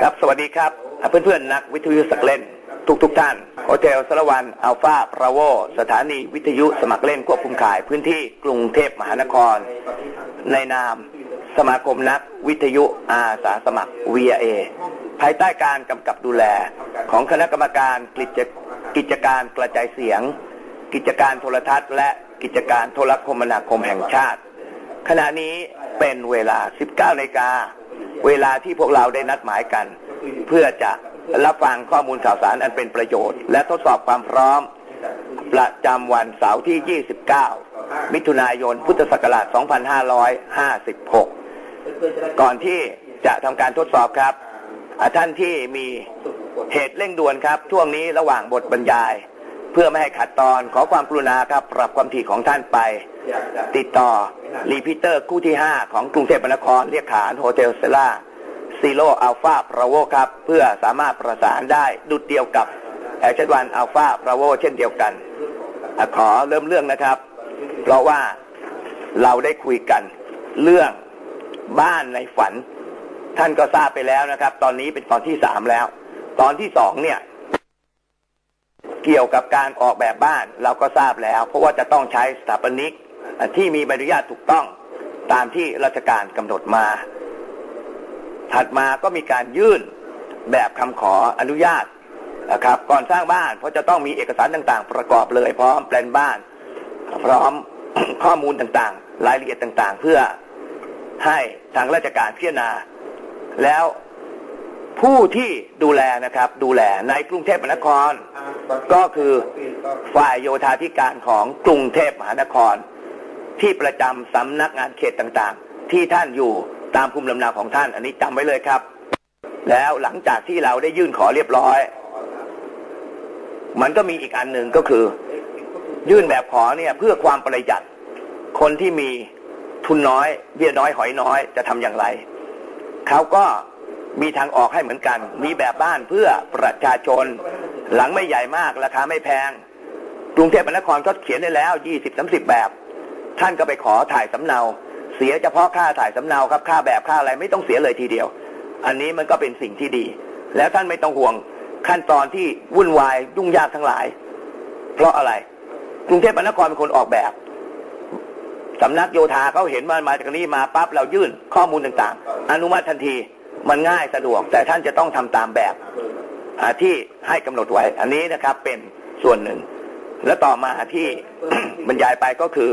ครับสวัสดีครับ เพื่อนๆนักวิทยุสักเล่น ทุกๆท่านโฮเทลสารวันอัลฟาพราโวสถานีวิทยุสมัครเล่นควบคุมข่ายพื้นที่กรุงเทพมหานคร ในนาม สมาคมนักวิทยุอาสาสมัคร VA ภายใต้การกำกับดูแล ของคณะกรรมการกิจกิจการกระจายเสียง กิจการโทรทัศน์ และกิจการโทรคมนาคมแห่งชาติ ขณะนี้เป็นเวลา 19นาฬิกา เวลาที่พวกเราได้นัดหมายกัน เพื่อจะรับฟังข้อมูลข่าวสารอันเป็นประโยชน์ และทดสอบความพร้อม ประจำวันเสาร์ที่ 29 มิถุนายน พุทธศักราช 2556 ก่อนที่จะทำการทดสอบครับอ่าท่านที่มีเหตุเร่งด่วนครับ ช่วงนี้ระหว่างบทบรรยาย เพื่อไม่ให้ขัดตอนขอความกรุณาครับปรับความถี่ของท่านไป ติดต่อรีพิเตอร์คู่ที่ 5 ของกรุงเทพมหานครเรียกขานโฮเทลเซล่าซีโร่อัลฟาพราโวครับ เพื่อสามารถประสานได้ดุดเดียวกับแอชวันอัลฟาพราโวเช่นเดียวกัน ขอเริ่มเรื่องนะครับ เพราะว่าเราได้คุยกันเรื่องบ้านในฝัน ท่านก็ทราบไปแล้วนะครับ ตอนนี้เป็นตอนที่สามแล้ว ตอนที่สองเนี่ย เกี่ยวกับการออกแบบบ้านเราก็ทราบแล้ว เพราะว่าจะต้องใช้สถาปนิกที่มีใบอนุญาตถูกต้องตามที่ราชการกำหนดมา ถัดมาก็มีการยื่นแบบคำขออนุญาตนะครับ ก่อนสร้างบ้านเพราะจะต้องมีเอกสารต่างๆ ประกอบเลยพร้อมแปลนบ้าน พร้อมข้อมูลต่างๆ รายละเอียดต่างๆ เพื่อให้ทางราชการพิจารณา แล้ว ผู้ที่ดูแลนะครับ ดูแลในกรุงเทพมหานคร ก็คือฝ่ายโยธาธิการของกรุงเทพมหานคร ที่ประจำสำนักงานเขตต่างๆ ที่ท่านอยู่ตามภูมิลำเนาของท่าน อันนี้จำไว้เลยครับ แล้วหลังจากที่เราได้ยื่นขอเรียบร้อย มันก็มีอีกอันหนึ่งก็คือ ยื่นแบบขอเนี่ยเพื่อความประหยัดคนที่มีทุนน้อยเบี้ยน้อยหอยน้อยจะทำอย่างไรเขาก็ มีทางออกให้เหมือนกัน มีแบบบ้านเพื่อประชาชน หลังไม่ใหญ่มากราคาไม่แพง กรุงเทพมหานครก็เขียนได้แล้ว20 30แบบ ท่านก็ไปขอถ่ายสำเนา เสียเฉพาะค่าถ่ายสำเนาครับค่าแบบค่าอะไรไม่ต้องเสียเลยทีเดียว อันนี้มันก็เป็นสิ่งที่ดี แล้วท่านไม่ต้องห่วงขั้นตอนที่วุ่นวายยุ่งยากทั้งหลาย เพราะอะไร กรุงเทพมหานครเป็นคนออกแบบสำนักโยธาเขาเห็นว่ามาจากนี้มาปั๊บเรายื่นข้อมูลต่าง ๆ อนุมัติทันที มันง่ายสะดวกแต่ท่านจะต้องทำตามแบบที่ให้กำหนดไว้ อันนี้นะครับเป็นส่วนหนึ่ง และต่อมาที่บรรยายไปก็คือ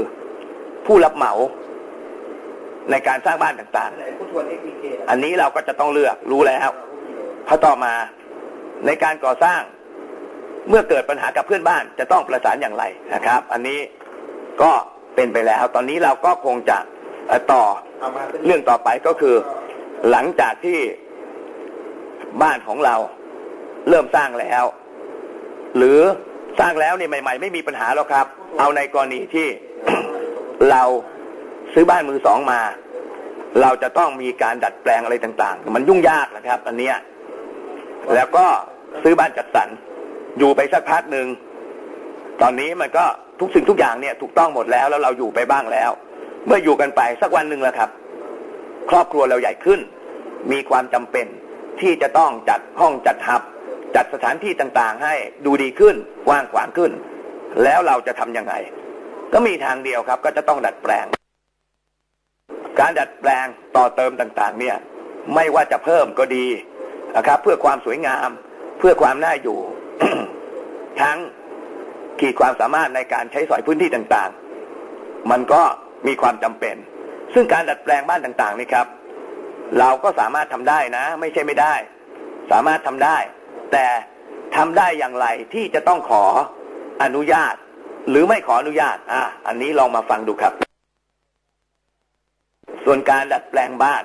ผู้รับเหมาในการสร้างบ้านต่างๆ อันนี้เราก็จะต้องเลือกรู้แล้วพอต่อมาในการก่อสร้าง เมื่อเกิดปัญหากับเพื่อนบ้านจะต้องประสานอย่างไรนะครับ อันนี้ก็เป็นไปแล้ว ตอนนี้เราก็คงจะเอ่อต่อเรื่องต่อไปก็คือ หลังจากที่บ้านของเราเริ่มสร้างแล้ว หรือสร้างแล้วเนี่ยใหม่ ๆ ไม่มีปัญหาหรอกครับ เอาในกรณีที่เราซื้อบ้านมือสองมา เราจะต้องมีการดัดแปลงอะไรต่าง ๆ มันยุ่งยากนะครับ อันเนี้ยแล้วก็ซื้อบ้านจัดสรรอยู่ไปสักพักหนึ่งตอนนี้มันก็ทุกสิ่งทุกอย่างเนี่ย ถูกต้องหมดแล้วแล้วเราอยู่ไปบ้างแล้ว เมื่ออยู่กันไปสักวันหนึ่งแล้วครับ ครอบครัวเราใหญ่ขึ้น มีความจำเป็นที่จะต้องจัดห้องจัดหับ จัดสถานที่ต่างๆ ให้ดูดีขึ้นกว้างขวางขึ้น แล้วเราจะทำยังไง ก็มีทางเดียวครับ ก็จะต้องดัดแปลง การดัดแปลงต่อเติมต่างๆ เนี่ย ไม่ว่าจะเพิ่มก็ดีนะครับ เพื่อความสวยงาม เพื่อความน่าอยู่ ทั้งขีดความสามารถในการใช้สอยพื้นที่ต่างๆ มันก็มีความจำเป็น ซึ่งการดัดแปลงบ้านต่างๆนี่ครับ เราก็สามารถทำได้นะ ไม่ใช่ไม่ได้ สามารถทำได้ แต่ทำได้อย่างไรที่จะต้องขออนุญาต หรือไม่ขออนุญาตอะอันนี้ลองมาฟังดูครับ ส่วนการดัดแปลงบ้าน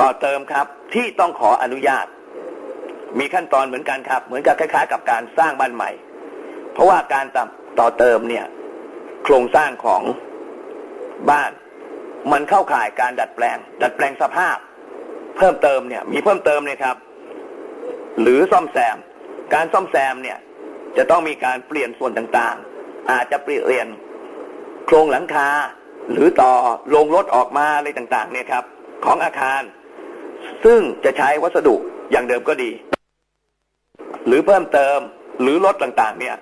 ต่อเติมครับ ที่ต้องขออนุญาต มีขั้นตอนเหมือนกันครับ เหมือนกับคล้ายๆ กับการสร้างบ้านใหม่ เพราะว่าการต่อเติมเนี่ย โครงสร้างของบ้าน มันเข้าข่ายการดัดแปลง ดัดแปลงสภาพ เพิ่มเติมเนี่ย มีเพิ่มเติมเนี่ยครับ หรือซ่อมแซม การซ่อมแซมเนี่ย จะต้องมีการเปลี่ยนส่วนต่างๆ อาจจะเปลี่ยนโครงหลังคาหรือต่อลงรถออกมาอะไรต่างๆ เนี่ยครับ ของอาคาร ซึ่งจะใช้วัสดุอย่างเดิมก็ดี หรือเพิ่มเติมหรือลดต่างๆ เนี่ย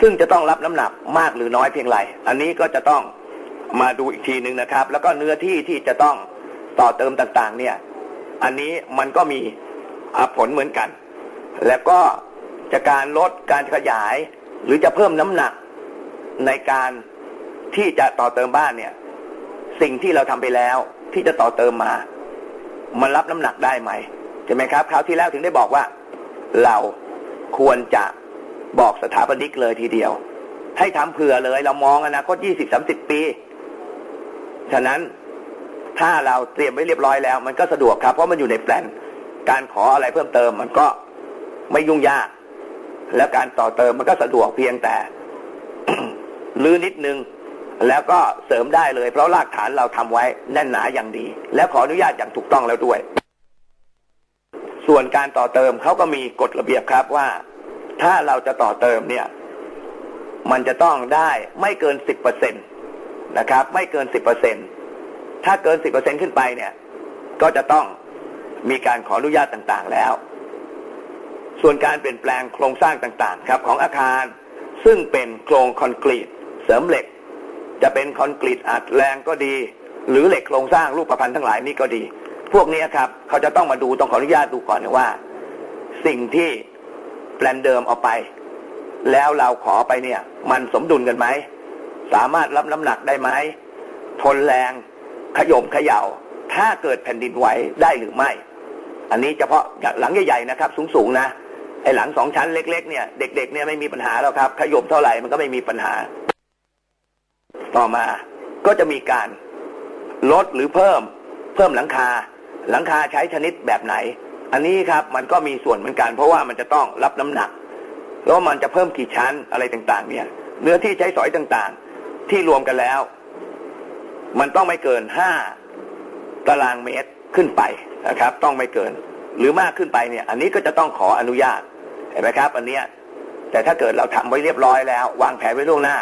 ซึ่งจะต้องรับน้ำหนักมากหรือน้อยเพียงไร อันนี้ก็จะต้อง มาดูอีกทีหนึ่งนะครับ แล้วก็เนื้อที่ที่จะต้องต่อเติมต่างๆ เนี่ย อันนี้มันก็มีผลเหมือนกัน แล้วก็จะการลดการขยาย หรือจะเพิ่มน้ำหนักในการที่จะต่อเติมบ้านเนี่ย สิ่งที่เราทำไปแล้วที่จะต่อเติมมา มันรับน้ำหนักได้ไหมใช่ไหมครับคราวที่แล้วถึงได้บอกว่า เราควรจะบอกสถาปนิกเลยทีเดียว ให้ทำเผื่อเลย เรามองอนาคตยี่สิบสามสิบปี ฉะนั้นถ้าเราเตรียมไว้เรียบร้อยแล้ว มันก็สะดวกครับเพราะมันอยู่ในแปลนการขออะไรเพิ่มเติม มันก็ไม่ยุ่งยาก แล้วการต่อเติมมันก็สะดวกเพียงแต่ลื้อนิดนึง แล้วก็เสริมได้เลย เพราะรากฐานเราทำไว้แน่นหนาอย่างดี และขออนุญาตอย่างถูกต้องแล้วด้วย ส่วนการต่อเติมเขาก็มีกฎระเบียบครับว่า ถ้าเราจะต่อเติมเนี่ย มันจะต้องได้ไม่เกินสิบเปอร์เซ็นต นะครับ ไม่เกินสิบเปอร์เซ็นถ้าเกินสิบเปอร์เซ็นขึ้นไปเนี่ย ก็จะต้องมีการขออนุญาตต่างๆแล้ว ส่วนการเปลี่ยนแปลงโครงสร้างต่างๆ ครับ ของอาคารซึ่งเป็นโครงคอนกรีตเสริมเหล็ก จะเป็นคอนกรีตอัดแรงก็ดี หรือเหล็กโครงสร้างรูปประพันธ์ทั้งหลายนี่ก็ดี พวกนี้ครับ เขาจะต้องมาดูต้องขออนุญาตดูก่อนว่า สิ่งที่แปลนเดิมเอาไป แล้วเราขอไปเนี่ย มันสมดุลกันไหม สามารถรับน้ำหนักได้ไหมทนแรงขยมเขย่า ถ้าเกิดแผ่นดินไหวได้หรือไม่ อันนี้เฉพาะหลังใหญ่ๆนะครับ สูงๆนะไอ้หลังสองชั้นเล็ก ๆ เนี่ยเด็กๆเนี่ยไม่มีปัญหาแล้วครับขยมเท่าไหร่มันก็ไม่มีปัญหา ต่อมาก็จะมีการลดหรือเพิ่ม เพิ่มหลังคา หลังคาใช้ชนิดแบบไหน อันนี้ครับมันก็มีส่วนเหมือนกัน เพราะว่ามันจะต้องรับน้ำหนัก แล้วมันจะเพิ่มกี่ชั้นอะไรต่างๆ เนี่ย เนื้อที่ใช้สอยต่างๆ ที่รวมกันแล้ว มันต้องไม่เกินห้าตารางเมตรขึ้นไปนะครับ ต้องไม่เกิน หรือมากขึ้นไปเนี่ย อันนี้ก็จะต้องขออนุญาตเห็นไหมครับ อันเนี้ยแต่ถ้าเกิดเราทำไว้เรียบร้อยแล้ว วางแผนไว้ล่วงหน้า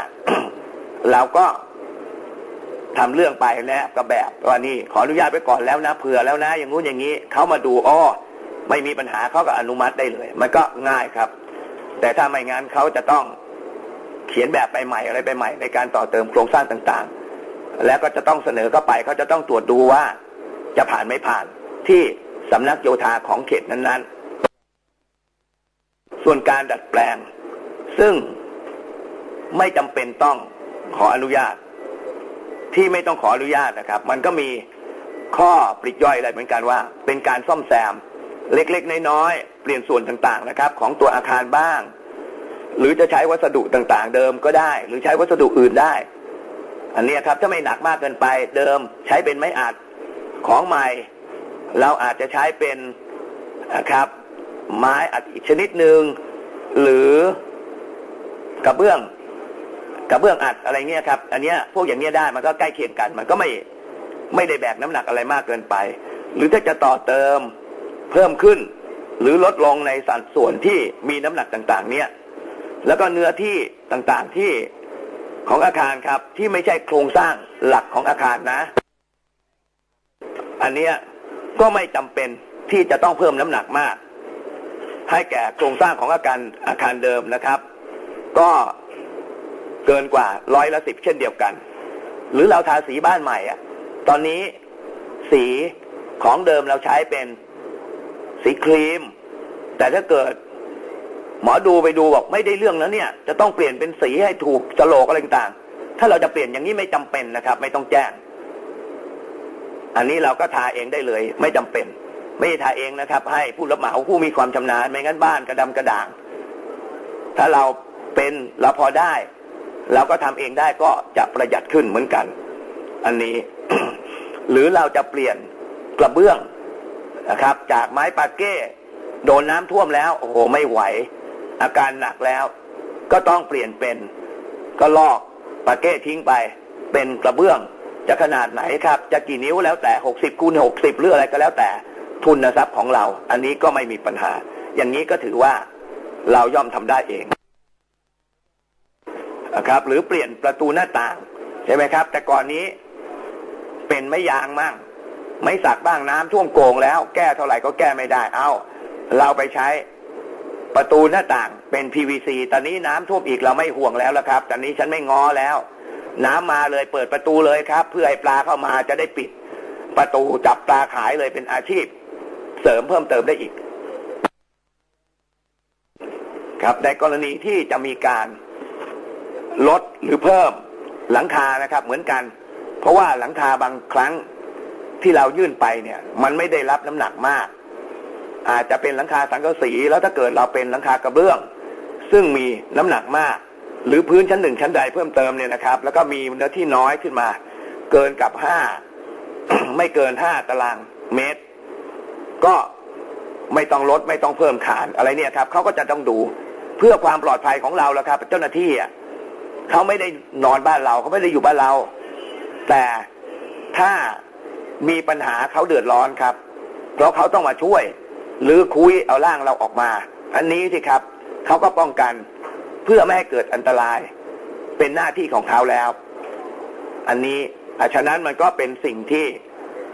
เราก็ทำเรื่องไปแล้วกับแบบว่านี่ขออนุญาตไว้ก่อนแล้วนะเผื่อแล้วนะ อย่างงู้นอย่างนี้เขามาดูอ้อไม่มีปัญหาเขาก็อนุมัติได้เลย มันก็ง่ายครับ แต่ถ้าไม่งั้นเขาจะต้อง เขียนแบบไปใหม่อะไรไปใหม่ ในการต่อเติมโครงสร้างต่างๆ แล้วก็จะต้องเสนอเข้าไปเขาจะต้องตรวจดูว่าจะผ่านไม่ผ่านที่สำนักโยธาของเขตนั้นๆ ส่วนการดัดแปลง ซึ่งไม่จำเป็นต้องขออนุญาต ที่ไม่ต้องขออนุญาตนะครับ มันก็มีข้อปริย่อยอะไรเหมือนกันว่า เป็นการซ่อมแซม เล็กๆ น้อยๆ เปลี่ยนส่วนต่างๆนะครับ ของตัวอาคารบ้าง หรือจะใช้วัสดุต่างๆ เดิมก็ได้ หรือใช้วัสดุอื่นได้ อันนี้ครับถ้าไม่หนักมากเกินไปเดิมใช้เป็นไม้อัดของใหม่ เราอาจจะใช้เป็นนะครับ ไม้อัดอีกชนิดหนึ่งหรือกระเบื้องกระเบื้องอัดอะไรเงี้ยครับ อันเนี้ยพวกอย่างเนี้ยได้มันก็ใกล้เคียงกัน มันก็ไม่ไม่ได้แบกน้ำหนักอะไรมากเกินไป หรือถ้าจะต่อเติมเพิ่มขึ้น หรือลดลงในสัดส่วนที่มีน้ำหนักต่าง ๆ เนี่ย แล้วก็เนื้อที่ต่างๆที่ของอาคารครับ ที่ไม่ใช่โครงสร้างหลักของอาคารนะ อันเนี้ยก็ไม่จำเป็นที่จะต้องเพิ่มน้ำหนักมาก ให้แก่โครงสร้างของอาคารอาคารเดิมนะครับ ก็เกินกว่าร้อยละสิบเช่นเดียวกัน หรือเราทาสีบ้านใหม่อะ ตอนนี้สีของเดิมเราใช้เป็นสีครีม แต่ถ้าเกิด หมอดูไปดูบอกไม่ได้เรื่องแล้วเนี่ย จะต้องเปลี่ยนเป็นสีให้ถูกโฉลกอะไรต่างถ้าเราจะเปลี่ยนอย่างนี้ไม่จำเป็นนะครับ ไม่ต้องแจ้ง อันนี้เราก็ทาเองได้เลย ไม่จำเป็น ไม่ทาเองนะครับ ให้ผู้รับเหมาผู้มีความชำนาญไม่งั้นบ้านกระดำกระด่าง ถ้าเราเป็นเราพอได้ เราก็ทำเองได้ก็จะประหยัดขึ้นเหมือนกัน อันนี้ หรือเราจะเปลี่ยนกระเบื้องนะครับ จากไม้ปาเก้โดนน้ำท่วมแล้ว โอ้โหไม่ไหว อาการหนักแล้ว ก็ต้องเปลี่ยนเป็น ก็ลอกปาเก้ทิ้งไป เป็นกระเบื้องจะขนาดไหนครับ จะกี่นิ้วแล้วแต่หกสิบคูณหกสิบหรืออะไรก็แล้วแต่ทุนทรัพย์ของเรา อันนี้ก็ไม่มีปัญหา อย่างนี้ก็ถือว่าเราย่อมทำได้เองนะครับ หรือเปลี่ยนประตูหน้าต่างใช่ไหมครับ แต่ก่อนนี้เป็นไม้ยางมั่งไม้สักบ้างน้ำท่วมโกงแล้ว แก้เท่าไหร่ก็แก้ไม่ได้ เอาเราไปใช้ ประตูหน้าต่างเป็น PVC ตอนนี้น้ำท่วมอีกเราไม่ห่วงแล้วละครับ ตอนนี้ฉันไม่ง้อแล้ว น้ำมาเลยเปิดประตูเลยครับ เพื่อให้ปลาเข้ามาจะได้ปิด ประตูจับปลาขายเลยเป็นอาชีพ เสริมเพิ่มเติมได้อีก ครับ ในกรณีที่จะมีการลดหรือเพิ่มหลังคานะครับ เหมือนกัน เพราะว่าหลังคาบางครั้งที่เรายื่นไปเนี่ย มันไม่ได้รับน้ำหนักมาก อาจจะเป็นหลังคาสังกะสีแล้วถ้าเกิดเราเป็นหลังคากระเบื้อง ซึ่งมีน้ำหนักมาก หรือพื้นชั้นหนึ่งชั้นใดเพิ่มเติมเนี่ยนะครับ แล้วก็มีเนื้อที่น้อยขึ้นมา เกินกับห้าไม่เกินห้าตารางเมตร ก็ไม่ต้องลดไม่ต้องเพิ่มขานอะไรเนี่ยครับเขาก็จะต้องดูเพื่อความปลอดภัยของเราแล้วครับ เจ้าหน้าที่อะเขาไม่ได้นอนบ้านเราเขาไม่ได้อยู่บ้านเรา แต่ถ้ามีปัญหาเขาเดือดร้อนครับ เพราะเขาต้องมาช่วย หรือคุยเอาร่างเราออกมา อันนี้สิครับเขาก็ป้องกันเพื่อไม่ให้เกิดอันตราย เป็นหน้าที่ของเขาแล้ว อันนี้อะฉะนั้นมันก็เป็นสิ่งที่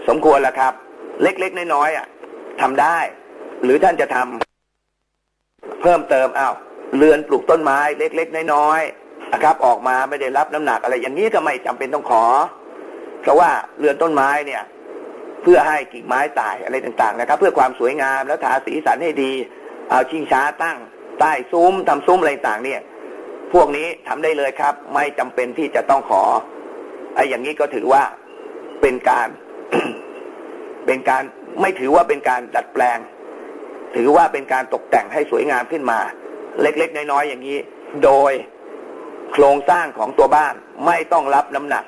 สมควรแล้วครับ เล็กๆน้อยๆอะทำได้ หรือท่านจะทำเพิ่มเติมอ้าวเรือนปลูกต้นไม้ เล็กๆน้อยๆนะครับออกมาไม่ได้รับน้ำหนักอะไร อย่างนี้ก็ไม่จำเป็นต้องขอ เพราะว่าเรือนต้นไม้เนี่ย เพื่อให้กิ่งไม้ตายอะไรต่างๆนะครับ เพื่อความสวยงามแล้วทาสีสันให้ดี เอาชิงช้าตั้งใต้ซุ้มทำซุ้มอะไรต่างเนี่ย พวกนี้ทำได้เลยครับ ไม่จำเป็นที่จะต้องขอไอ้อย่างนี้ก็ถือว่าเป็นการเป็นการไม่ถือว่าเป็นการดัดแปลง ถือว่าเป็นการตกแต่งให้สวยงามขึ้นมา เล็กๆ น้อยๆอย่างนี้ โดยโครงสร้างของตัวบ้านไม่ต้องรับน้ำหนัก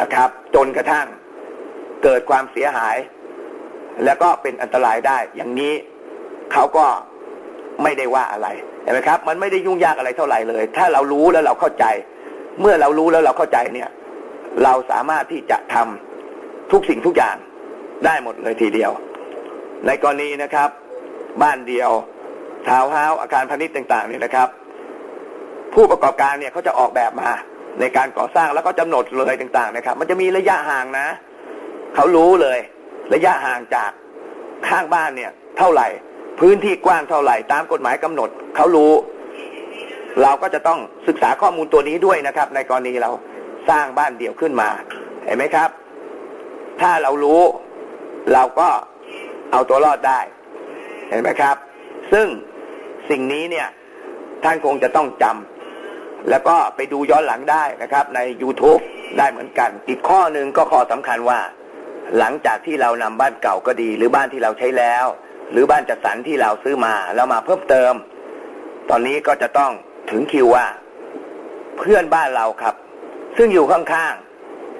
นะครับ จนกระทั่ง เกิดความเสียหาย แล้วก็เป็นอันตรายได้ อย่างนี้เขาก็ไม่ได้ว่าอะไรเห็นไหมครับ มันไม่ได้ยุ่งยากอะไรเท่าไหร่เลย ถ้าเรารู้แล้วเราเข้าใจ เมื่อเรารู้แล้วเราเข้าใจเนี่ย เราสามารถที่จะทำทุกสิ่งทุกอย่างได้หมดเลยทีเดียว ในกรณีนะครับ บ้านเดียวทาวน์เฮาส์อาคารพาณิชย์ต่าง ๆ เนี่ยนะครับ ผู้ประกอบการเนี่ยเขาจะออกแบบมาในการก่อสร้างแล้วก็กำหนดเลยต่าง ๆ นะครับ มันจะมีระยะห่างนะ เขารู้เลย ระยะห่างจากข้างบ้านเนี่ย เท่าไหร่ พื้นที่กว้างเท่าไหร่ ตามกฎหมายกำหนด เขารู้ เราก็จะต้องศึกษาข้อมูลตัวนี้ด้วยนะครับ ในกรณีเราสร้างบ้านเดี่ยวขึ้นมา เห็นไหมครับ ถ้าเรารู้ เราก็เอาตัวรอดได้ เห็นไหมครับ ซึ่งสิ่งนี้เนี่ย ท่านคงจะต้องจำแล้วก็ไปดูย้อนหลังได้นะครับ ใน YouTube ได้เหมือนกัน อีกข้อหนึ่งก็ข้อสำคัญว่า หลังจากที่เรานำบ้านเก่าก็ดี หรือบ้านที่เราใช้แล้ว หรือบ้านจัดสรรที่เราซื้อมาแล้วมาเพิ่มเติม ตอนนี้ก็จะต้องถึงคิวว่า เพื่อนบ้านเราครับ ซึ่งอยู่ข้าง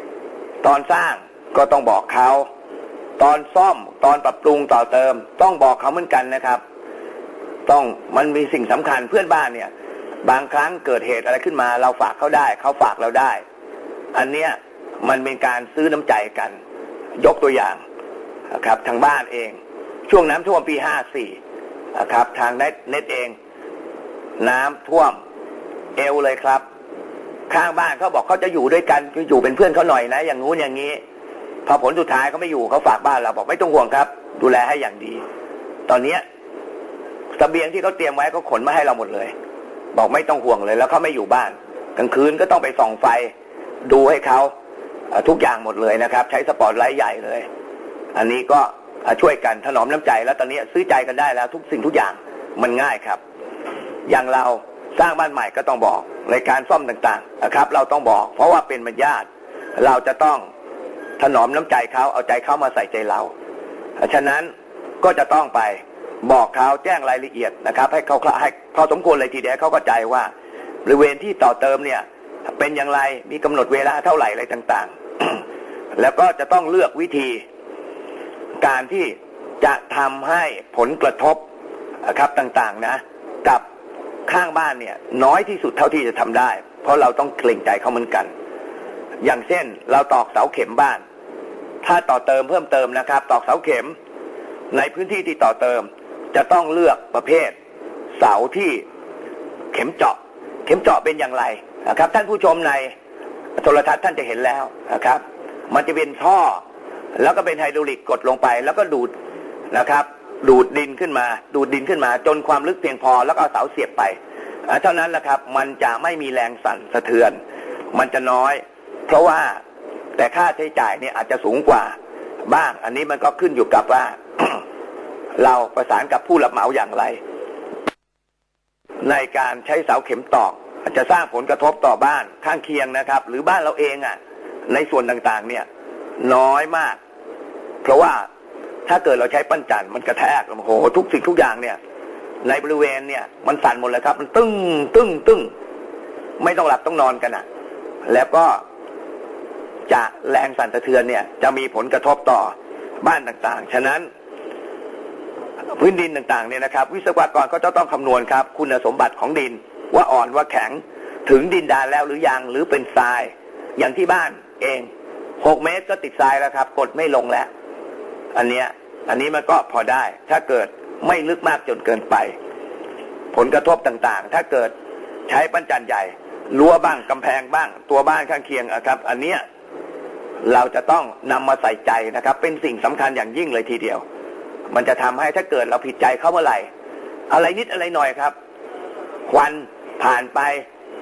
ๆตอนสร้างก็ต้องบอกเขาตอนซ่อมตอนปรับปรุงต่อเติม ต้องบอกเขาเหมือนกันนะครับ ต้องมันมีสิ่งสำคัญเพื่อนบ้านเนี่ย บางครั้งเกิดเหตุอะไรขึ้นมา เราฝากเขาได้ เขาฝากเราได้ อันเนี้ยมันเป็นการซื้อน้ำใจกัน ยกตัวอย่างนะครับทางบ้านเอง ช่วงน้ำท่วมปีห้าสี่นะครับ ทางเน็ตเน็ตเอง น้ำท่วมเอวเลยครับ ข้างบ้านเขาบอกเขาจะอยู่ด้วยกันอยู่เป็นเพื่อนเขาหน่อยนะ อย่างงู้นอย่างนี้ พอผลสุดท้ายเขาไม่อยู่เขาฝากบ้านเราบอกไม่ต้องห่วงครับ ดูแลให้อย่างดี ตอนเนี้ยเบียงที่เขาเตรียมไว้เขาขนมาให้เราหมดเลย บอกไม่ต้องห่วงเลย แล้วเขาไม่อยู่บ้าน กลางคืนก็ต้องไปส่องไฟ ดูให้เขา ทุกอย่างหมดเลยนะครับ ใช้สปอตไลท์ใหญ่เลย อันนี้ก็ช่วยกันถนอมน้ำใจแล้วตอนนี้ซื้อใจกันได้แล้วทุกสิ่งทุกอย่างมันง่ายครับ อย่างเราสร้างบ้านใหม่ก็ต้องบอกในการซ่อมต่างๆนะครับ เราต้องบอก เพราะว่าเป็นบรรยาติเราจะต้องถนอมน้ำใจเขาเอาใจเขามาใส่ใจเราฉะนั้นก็จะต้องไปบอกเขาแจ้งรายละเอียดนะครับ ให้เขาให้พอสมควรเลยทีเดียวเขาก็ใจว่าบริเวณที่ต่อเติมเนี่ยเป็นอย่างไรมีกำหนดเวลาเท่าไหร่อะไรต่างๆ แล้วก็จะต้องเลือกวิธี การที่จะทำให้ผลกระทบครับต่างๆนะ กับข้างบ้านเนี่ย น้อยที่สุดเท่าที่จะทำได้ เพราะเราต้องเกรงใจเขาเหมือนกัน อย่างเช่น เราตอกเสาเข็มบ้าน ถ้าต่อเติมเพิ่มเติมนะครับ ตอกเสาเข็ม ในพื้นที่ที่ต่อเติม จะต้องเลือกประเภท เสาที่เข็มเจาะ เข็มเจาะเป็นอย่างไรนะครับ ท่านผู้ชมในโทรทัศน์ท่านจะเห็นแล้วนะครับ มันจะเป็นท่อ แล้วก็เป็นไฮดรอลิกกดลงไป แล้วก็ดูดนะครับ ดูดดินขึ้นมา ดูดดินขึ้นมา จนความลึกเพียงพอแล้วก็เอาเสาเสียบไปเท่านั้นแหละครับ มันจะไม่มีแรงสั่นสะเทือน มันจะน้อย เพราะว่าแต่ค่าใช้จ่ายเนี่ยอาจจะสูงกว่าบ้าง อันนี้มันก็ขึ้นอยู่กับว่า เราประสานกับผู้รับเหมาอย่างไร ในการใช้เสาเข็มตอกอาจจะสร้างผลกระทบต่อบ้านข้างเคียงนะครับ หรือบ้านเราเองอะ ในส่วนต่างๆ เนี่ย น้อยมาก เพราะว่าถ้าเกิดเราใช้ปั้นจันทร์มันกระแทกโอ้โหทุกสิ่งทุกอย่างเนี่ย ในบริเวณเนี่ย มันสั่นหมดเลยครับ มันตึ้งตึ้งตึ้งไม่ต้องหลับต้องนอนกันอะ แล้วก็จะแรงสั่นสะเทือนเนี่ย จะมีผลกระทบต่อบ้านต่างๆ ฉะนั้น พื้นดินต่างๆเนี่ยนะครับ วิศวกรก็จะต้องคำนวณครับ คุณสมบัติของดินว่าอ่อนว่าแข็งถึงดินดานแล้วหรือยังหรือเป็นทรายอย่างที่บ้าน เองหกเมตรก็ติดทรายแล้วครับ กดไม่ลงแล้ว อันเนี้ย อันนี้มันก็พอได้ ถ้าเกิดไม่ลึกมากจนเกินไป ผลกระทบต่างๆ ถ้าเกิดใช้ปั้นจันใหญ่รั้วบ้างกำแพงบ้าง ตัวบ้านข้างเคียงอะครับ อันเนี้ยเราจะต้องนำมาใส่ใจนะครับ เป็นสิ่งสำคัญอย่างยิ่งเลยทีเดียว มันจะทำให้ถ้าเกิดเราผิดใจเข้าเมื่อไหร่ อะไรนิดอะไรหน่อยครับ ควันผ่านไป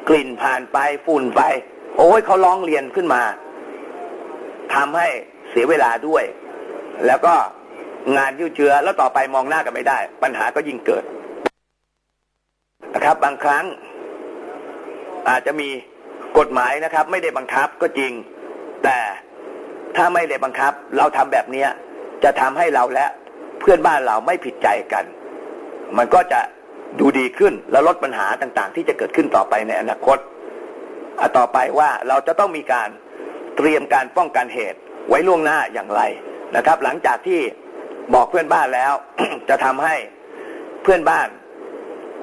กลิ่นผ่านไป ฝุ่นไป โอ้ยเขาร้องเรียนขึ้นมา ทำให้เสียเวลาด้วย แล้วก็งานยืดเชื้อแล้วต่อไปมองหน้ากันไม่ได้ ปัญหาก็ยิ่งเกิดนะครับ บางครั้ง อาจจะมีกฎหมายนะครับ ไม่ได้บังคับก็จริง แต่ถ้าไม่ได้บังคับ เราทำแบบเนี้ยจะทำให้เราและเพื่อนบ้านเราไม่ผิดใจกัน มันก็จะดูดีขึ้นและลดปัญหาต่างๆ ที่จะเกิดขึ้นต่อไปในอนาคตอต่อไปว่าเราจะต้องมีการ เตรียมการป้องกันเหตุไว้ล่วงหน้าอย่างไรนะครับ หลังจากที่บอกเพื่อนบ้านแล้ว จะทำให้เพื่อนบ้าน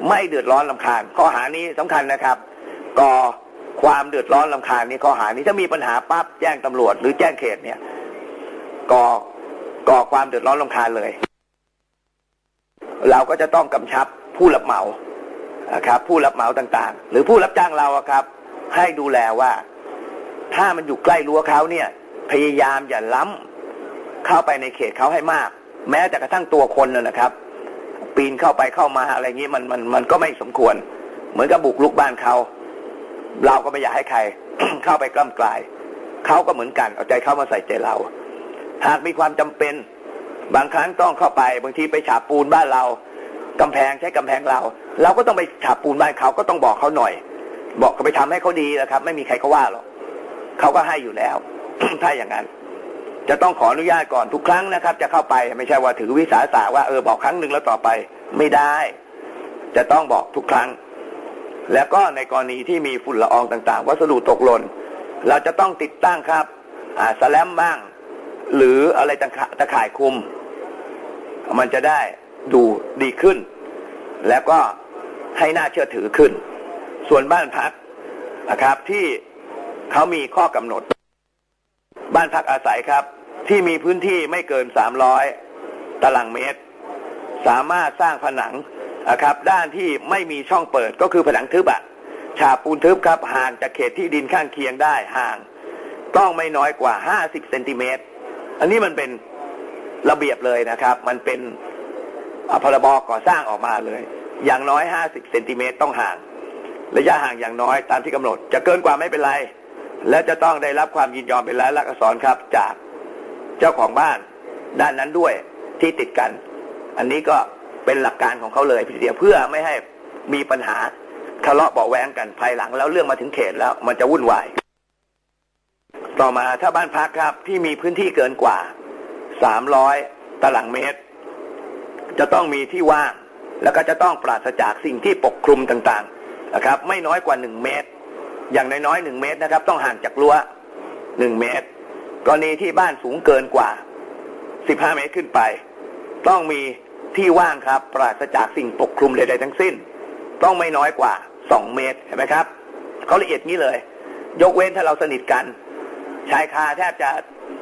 ไม่เดือดร้อนลำคาญข้อหานี้สำคัญนะครับก่อความเดือดร้อนลำคาญนี่ข้อหานี้ถ้ามีปัญหาปั๊บแจ้งตำรวจหรือแจ้งเขตเนี่ยก่อก่อความเดือดร้อนลำคาญเลย เราก็จะต้องกำชับผู้รับเหมานะครับผู้รับเหมาต่างๆ หรือผู้รับจ้างเราครับ ให้ดูแลว่า ถ้ามันอยู่ใกล้รั้วเขาเนี่ย พยายามอย่าล้ำเข้าไปในเขตเขาให้มาก แม้แต่กระทั่งตัวคนน่ะนะครับ ปีนเข้าไปเข้ามาอะไรเงี้มันมันมันก็ไม่สมควร เหมือนกับบุกลุกบ้านเขาเราก็ไม่อยากให้ใคร เข้าไปกล้ำกลายเขาก็เหมือนกันเอาใจเข้ามาใส่ใจเรา หากมีความจำเป็น บางครั้งต้องเข้าไป บางทีไปฉาบปูนบ้านเรากำแพงใช้กำแพงเรา เราก็ต้องไปฉาบปูนบ้านเขาก็ต้องบอกเขาหน่อย บอกก็ไปทำให้เขาดีนะครับ ไม่มีใครเขาว่าหรอก เขาก็ให้อยู่แล้ว ถ้าอย่างนั้น จะต้องขออนุญาตก่อนทุกครั้งนะครับ จะเข้าไปไม่ใช่ว่าถือวิสาสะว่าเออบอกครั้งหนึ่งแล้วต่อไปไม่ได้ จะต้องบอกทุกครั้ง แล้วก็ในกรณีที่มีฝุ่นละอองต่าง ๆ วัสดุตกหล่นเราจะต้องติดตั้งครับ อ่าสแลมบ้าง หรืออะไรตะขตะข่ายคุม มันจะได้ดูดีขึ้น แล้วก็ให้น่าเชื่อถือขึ้น ส่วนบ้านพักนะครับที่ เขามีข้อกำหนด บ้านพักอาศัยครับ ที่มีพื้นที่ไม่เกิน300ตารางเมตร สามารถสร้างผนังนะครับ ด้านที่ไม่มีช่องเปิดก็คือผนังทึบอะฉาบปูนทึบครับห่างจากเขตที่ดินข้างเคียงได้ห่าง ต้องไม่น้อยกว่า50เซนติเมตรอันนี้มันเป็นระเบียบเลยนะครับ มันเป็นพรบก่อสร้างออกมาเลย อย่างน้อย50เซนติเมตรต้องห่าง ระยะห่างอย่างน้อยตามที่กำหนด จะเกินกว่าไม่เป็นไร และจะต้องได้รับความยินยอมเป็นลายลักษณ์อักษรครับ จากเจ้าของบ้านด้านนั้นด้วยที่ติดกัน อันนี้ก็เป็นหลักการของเขาเลยพี่เดียเพื่อไม่ให้มีปัญหาทะเลาะเบาแวงกันภายหลังแล้วเรื่องมาถึงเขตแล้วมันจะวุ่นวาย ต่อมาถ้าบ้านพักครับ ที่มีพื้นที่เกินกว่า 300 ตารางเมตร จะต้องมีที่ว่าง แล้วก็จะต้องปราศจากสิ่งที่ปกคลุมต่างๆนะครับ ไม่น้อยกว่า 1 เมตร อย่างน้อยๆ1เมตรนะครับ ต้องห่างจากรั้ว1เมตร กรณีที่บ้านสูงเกินกว่า15เมตรขึ้นไป ต้องมีที่ว่างครับ ปราศจากสิ่งปกคลุมใดๆทั้งสิ้น ต้องไม่น้อยกว่า2เมตรเห็นไหมครับเขาละเอียดนี้เลย ยกเว้นถ้าเราสนิทกัน ชายคาแทบจะ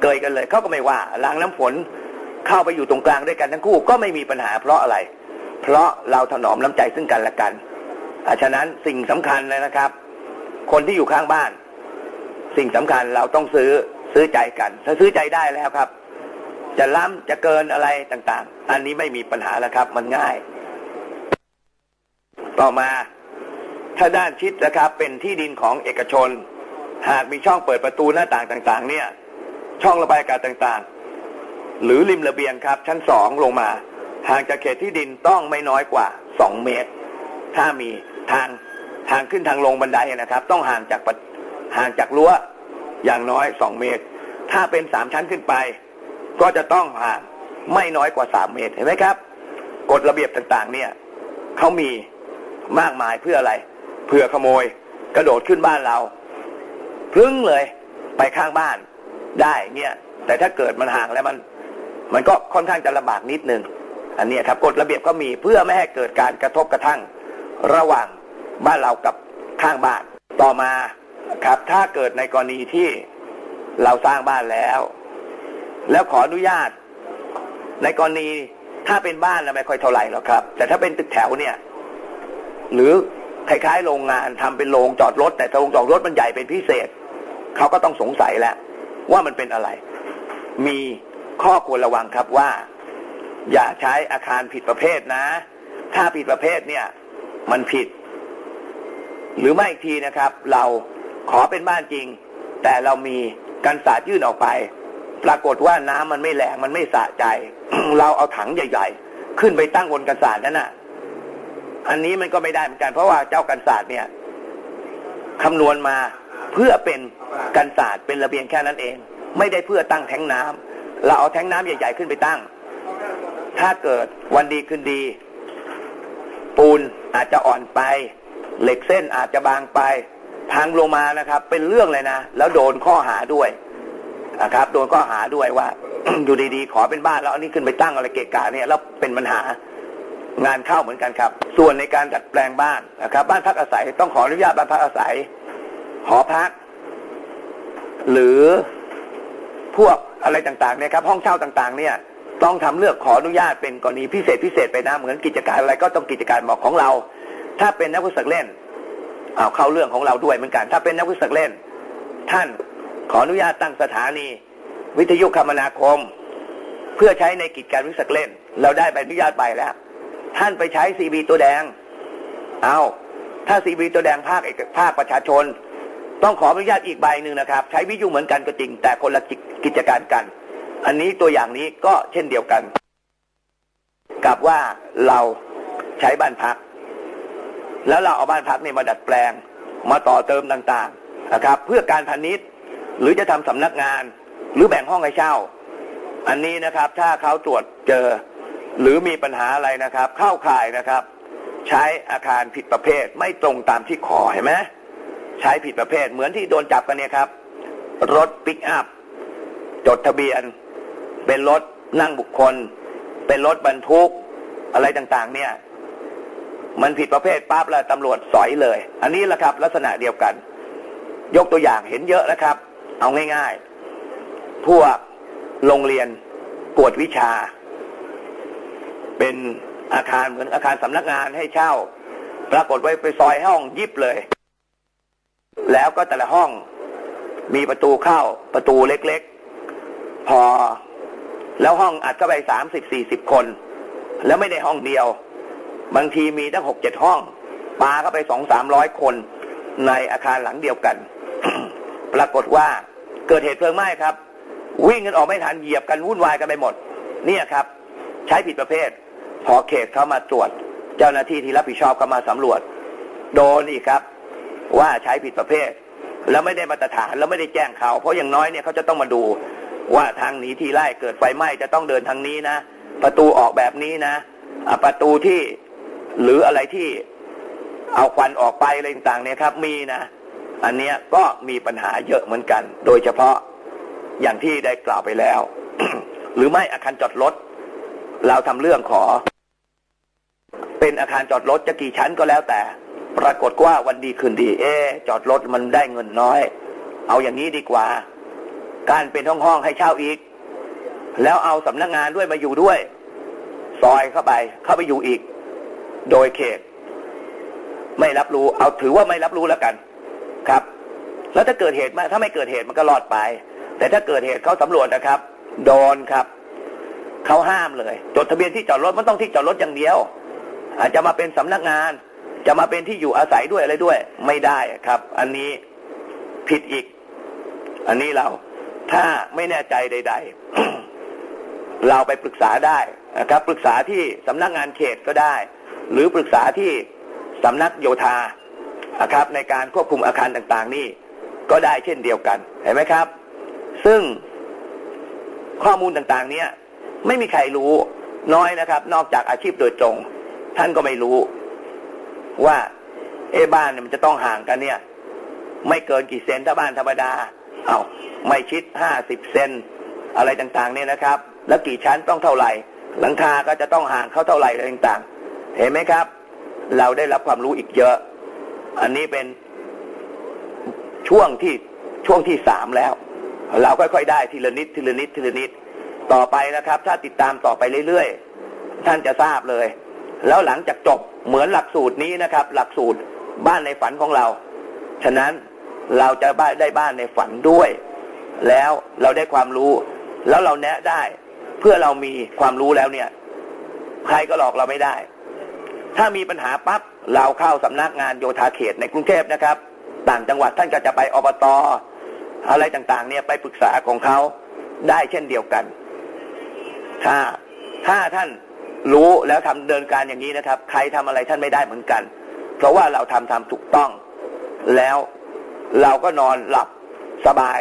เกยกันเลยเขาก็ไม่ว่าล้างน้ำฝนเข้าไปอยู่ตรงกลางด้วยกันทั้งคู่ก็ไม่มีปัญหาเพราะอะไร เพราะเราถนอมน้ำใจซึ่งกันและกันอะฉะนั้นสิ่งสำคัญเลยนะครับ คนที่อยู่ข้างบ้าน สิ่งสำคัญเราต้องซื้อซื้อใจกัน ถ้าซื้อใจได้แล้วครับ จะล้ำจะเกินอะไรต่างๆ อันนี้ไม่มีปัญหาแล้วครับ มันง่าย ต่อมา ถ้าด้านชิดนะครับ เป็นที่ดินของเอกชน หากมีช่องเปิดประตูหน้าต่างต่าง ๆ เนี่ย ช่องระบายอากาศต่างๆ หรือริมระเบียงครับ ชั้นสองลงมาห่างจากเขตที่ดินต้องไม่น้อยกว่าสองเมตร ถ้ามีทาง ทางขึ้นทางลงบันไดนะครับ ต้องห่างจากปะห่างจากรั้วอย่างน้อยสองเมตร ถ้าเป็นสามชั้นขึ้นไป ก็จะต้องห่างไม่น้อยกว่าสามเมตรเห็นไหมครับกฎระเบียบต่างๆ เนี่ยเขามีมากมายเพื่ออะไรเพื่อขโมย กระโดดขึ้นบ้านเราพึ่งเลยไปข้างบ้านได้เนี่ย แต่ถ้าเกิดมันห่างแล้วมัน มันก็ค่อนข้างจะลำบากนิดนึงอันนี้ครับกฎระเบียบก็มีเพื่อไม่ให้เกิดการกระทบกระทั่งระหว่าง บ้านเรากับข้างบ้านต่อมาครับ ถ้าเกิดในกรณีที่เราสร้างบ้านแล้ว แล้วขออนุญาต ในกรณีถ้าเป็นบ้านแล้วไม่ค่อยเท่าไหร่หรอกครับ แต่ถ้าเป็นตึกแถวเนี่ย หรือคล้ายๆโรงงานทำเป็นโรงจอดรถ แต่โรงจอดรถมันใหญ่เป็นพิเศษเขาก็ต้องสงสัยแล้ว ว่ามันเป็นอะไร มีข้อควรระวังครับว่า อย่าใช้อาคารผิดประเภทนะ ถ้าผิดประเภทเนี่ย มันผิด หรือไม่อีกทีนะครับ เราขอเป็นบ้านจริง แต่เรามีกันสาดยื่นออกไป ปรากฏว่าน้ำมันไม่แรงมันไม่สะใจ เราเอาถังใหญ่ ๆ ขึ้นไปตั้งบนกันสาดนั่นน่ะ อันนี้มันก็ไม่ได้เหมือนกันเพราะว่าเจ้ากันศาสตร์เนี่ยคำนวณมาเพื่อเป็นกันศาสตร์เป็นระเบียงแค่นั้นเอง ไม่ได้เพื่อตั้งแทงน้ำเราเอาแทงน้ำใหญ่ ๆ ขึ้นไปตั้ง ถ้าเกิดวันดีคืนดี ปูนอาจจะอ่อนไป เหล็กเส้นอาจจะบางไปทางลงมานะครับ เป็นเรื่องเลยนะ แล้วโดนข้อหาด้วยนะครับ โดนข้อหาด้วยว่า อยู่ดีๆ ขอเป็นบ้านแล้วอันนี้ขึ้นไปตั้งอะไรเกะกะเนี่ยแล้วเป็นปัญหางานเข้าเหมือนกันครับ ส่วนในการดัดแปลงบ้านนะครับ บ้านพักอาศัยต้องขออนุญาตบ้านพักอาศัย หอพัก หรือพวกอะไรต่างๆเนี่ยครับ ห้องเช่าต่างๆ เนี่ย ต้องทำเลือกขออนุญาตเป็นกรณีพิเศษพิเศษไปนะเหมือนกิจการอะไรก็ต้องกิจการบอกของเรา ถ้าเป็นนักวิสักเล่นเอาเข้าเรื่องของเราด้วยเหมือนกัน ถ้าเป็นนักวิสักเล่น ท่านขออนุญาตตั้งสถานี วิทยุคมนาคม เพื่อใช้ในกิจการวิสักเล่น เราได้ใบอนุญาตไปแล้ว ท่านไปใช้ซีบีตัวแดง เอาถ้าซีบีตัวแดงภาคเอกภาคประชาชน ต้องขออนุญาตอีกใบหนึ่งนะครับ ใช้วิทยุเหมือนกันก็จริง แต่คนละกิจการกัน อันนี้ตัวอย่างนี้ก็เช่นเดียวกัน กับว่าเราใช้บ้านพัก แล้วเราเอาบ้านพักเนี่ยมาดัดแปลง มาต่อเติมต่างๆนะครับ เพื่อการพาณิชย์หรือจะทำสำนักงาน หรือแบ่งห้องให้เช่า อันนี้นะครับถ้าเขาตรวจเจอ หรือมีปัญหาอะไรนะครับ เข้าข่ายนะครับ ใช้อาคารผิดประเภทไม่ตรงตามที่ขอเห็นไหมใช้ผิดประเภทเหมือนที่โดนจับกันเนี่ยครับ รถปิกอัพจดทะเบียน เป็นรถนั่งบุคคล เป็นรถบรรทุกอะไรต่างๆ เนี่ย มันผิดประเภทปั๊บแล้วตำรวจสอยเลย อันนี้แหละครับ ลักษณะเดียวกัน ยกตัวอย่างเห็นเยอะนะครับ เอาง่าย ๆ พวกโรงเรียนกวดวิชา เป็นอาคารเหมือนอาคารสำนักงานให้เช่า ปรากฏไว้ไปซอยห้องยิบเลย แล้วก็แต่ละห้องมีประตูเข้าประตูเล็กๆ พอ แล้วห้องอัดเข้าไปสามสิบสี่สิบคน แล้วไม่ได้ห้องเดียว บางทีมีตั้งหกเจ็ดห้องปาเข้าไปสองสามร้อยคนในอาคารหลังเดียวกัน ปรากฏว่าเกิดเหตุเพลิงไหม้ครับ วิ่งกันออกไม่ทันเหยียบกันวุ่นวายกันไปหมด เนี่ยครับ ใช้ผิดประเภท พอเขตเขามาตรวจ เจ้าหน้าที่ที่รับผิดชอบก็มาสำรวจ โดนอีกครับ ว่าใช้ผิดประเภท แล้วไม่ได้มาตรฐานแล้วไม่ได้แจ้งเขาเพราะอย่างน้อยเนี่ยเขาจะต้องมาดูว่าทางหนีทีไล่เกิดไฟไหม้จะต้องเดินทางนี้นะ ประตูออกแบบนี้นะประตูที่ หรืออะไรที่เอาควันออกไปอะไรต่างๆเนี่ยครับ มีนะ อันเนี้ยก็มีปัญหาเยอะเหมือนกัน โดยเฉพาะอย่างที่ได้กล่าวไปแล้ว หรือไม่อาคารจอดรถ เราทำเรื่องขอ เป็นอาคารจอดรถจะกี่ชั้นก็แล้วแต่ ปรากฏว่าวันดีคืนดี เอจอดรถมันได้เงินน้อย เอาอย่างนี้ดีกว่า การเป็นห้องห้องให้เช่าอีก แล้วเอาสำนักงานด้วยมาอยู่ด้วย ซอยเข้าไป เข้าไปอยู่อีก โดยเขต ไม่รับรู้ เอาถือว่าไม่รับรู้แล้วกัน ครับ แล้วถ้าเกิดเหตุมาถ้าไม่เกิดเหตุมันก็รอดไป แต่ถ้าเกิดเหตุเขาสำรวจนะครับ โดนครับเขาห้ามเลย จดทะเบียนที่จอดรถมันต้องที่จอดรถอย่างเดียว อาจจะมาเป็นสำนักงาน จะมาเป็นที่อยู่อาศัยด้วยอะไรด้วย ไม่ได้ครับ อันนี้ผิดอีก อันนี้เราถ้าไม่แน่ใจใด ๆ เราไปปรึกษาได้นะครับ ปรึกษาที่สำนักงานเขตก็ได้ หรือปรึกษาที่สำนักโยธานะครับในการควบคุมอาคารต่างๆ นี่ก็ได้เช่นเดียวกันเห็นไหมครับ ซึ่งข้อมูลต่างๆ เนี้ยไม่มีใครรู้น้อยนะครับ นอกจากอาชีพโดยตรง ท่านก็ไม่รู้ ว่าเอะบ้านเนี่ยมันจะต้องห่างกันเนี่ย ไม่เกินกี่เซนถ้าบ้านธรรมดาเอาไม่ชิดห้าสิบเซนอะไรต่างๆ เนี่ยนะครับ แล้วกี่ชั้นต้องเท่าไหร่ หลังคาก็จะต้องห่างเข้าเท่าไหร่อะไรต่างๆ เห็นไหมครับ เราได้รับความรู้อีกเยอะ อันนี้เป็นช่วงที่ช่วงที่สามแล้ว เราค่อยๆได้ทีละนิดทีละนิดทีละนิดต่อไปนะครับ ถ้าติดตามต่อไปเรื่อยๆ ท่านจะทราบเลย แล้วหลังจากจบเหมือนหลักสูตรนี้นะครับ หลักสูตรบ้านในฝันของเรา ฉะนั้นเราจะได้บ้านในฝันด้วย แล้วเราได้ความรู้ แล้วเราแนะได้ เพื่อเรามีความรู้แล้วเนี่ย ใครก็หลอกเราไม่ได้ ถ้ามีปัญหาปั๊บเราเข้าสำนักงานโยธาเขตในกรุงเทพนะครับ ต่างจังหวัดท่านก็จะไปอบตอะไรต่างๆ เนี่ยไปปรึกษาของเขาได้เช่นเดียวกัน ถ้าถ้าท่านรู้แล้วทำเดินการอย่างนี้นะครับ ใครทำอะไรท่านไม่ได้เหมือนกัน เพราะว่าเราทำทำถูกต้อง แล้วเราก็นอนหลับสบาย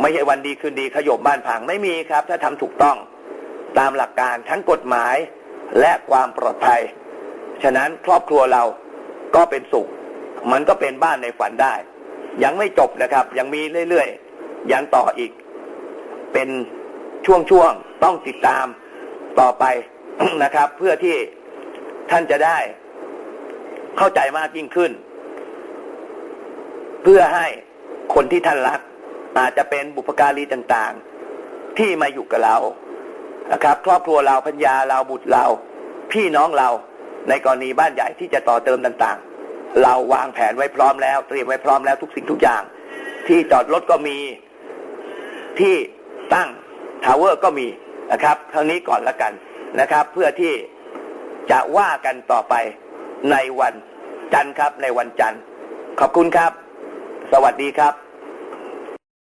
ไม่ใช่วันดีคืนดีขยบบ้านพังไม่มีครับ ถ้าทำถูกต้อง ตามหลักการทั้งกฎหมายและความปลอดภัย ฉะนั้นครอบครัวเราก็เป็นสุข มันก็เป็นบ้านในฝันได้ ยังไม่จบนะครับ ยังมีเรื่อยๆ ยังต่ออีก เป็นช่วงๆ ต้องติดตามต่อไปนะครับ เพื่อที่ท่านจะได้เข้าใจมากยิ่งขึ้น เพื่อให้คนที่ท่านรัก อาจจะเป็นบุพการีต่างๆ ที่มาอยู่กับเรานะครับ ครอบครัวเราพัญญาเราบุตรเรา พี่น้องเรา ในกรณีบ้านใหญ่ที่จะต่อเติมต่างๆ เราวางแผนไว้พร้อมแล้ว เตรียมไว้พร้อมแล้วทุกสิ่งทุกอย่าง ที่จอดรถก็มีที่ตั้งทาวเวอร์ก็มีนะครับเท่านี้ก่อนละกันนะครับ เพื่อที่จะว่ากันต่อไปในวันจันทร์ครับ ในวันจันทร์ขอบคุณครับ สวัสดีครับ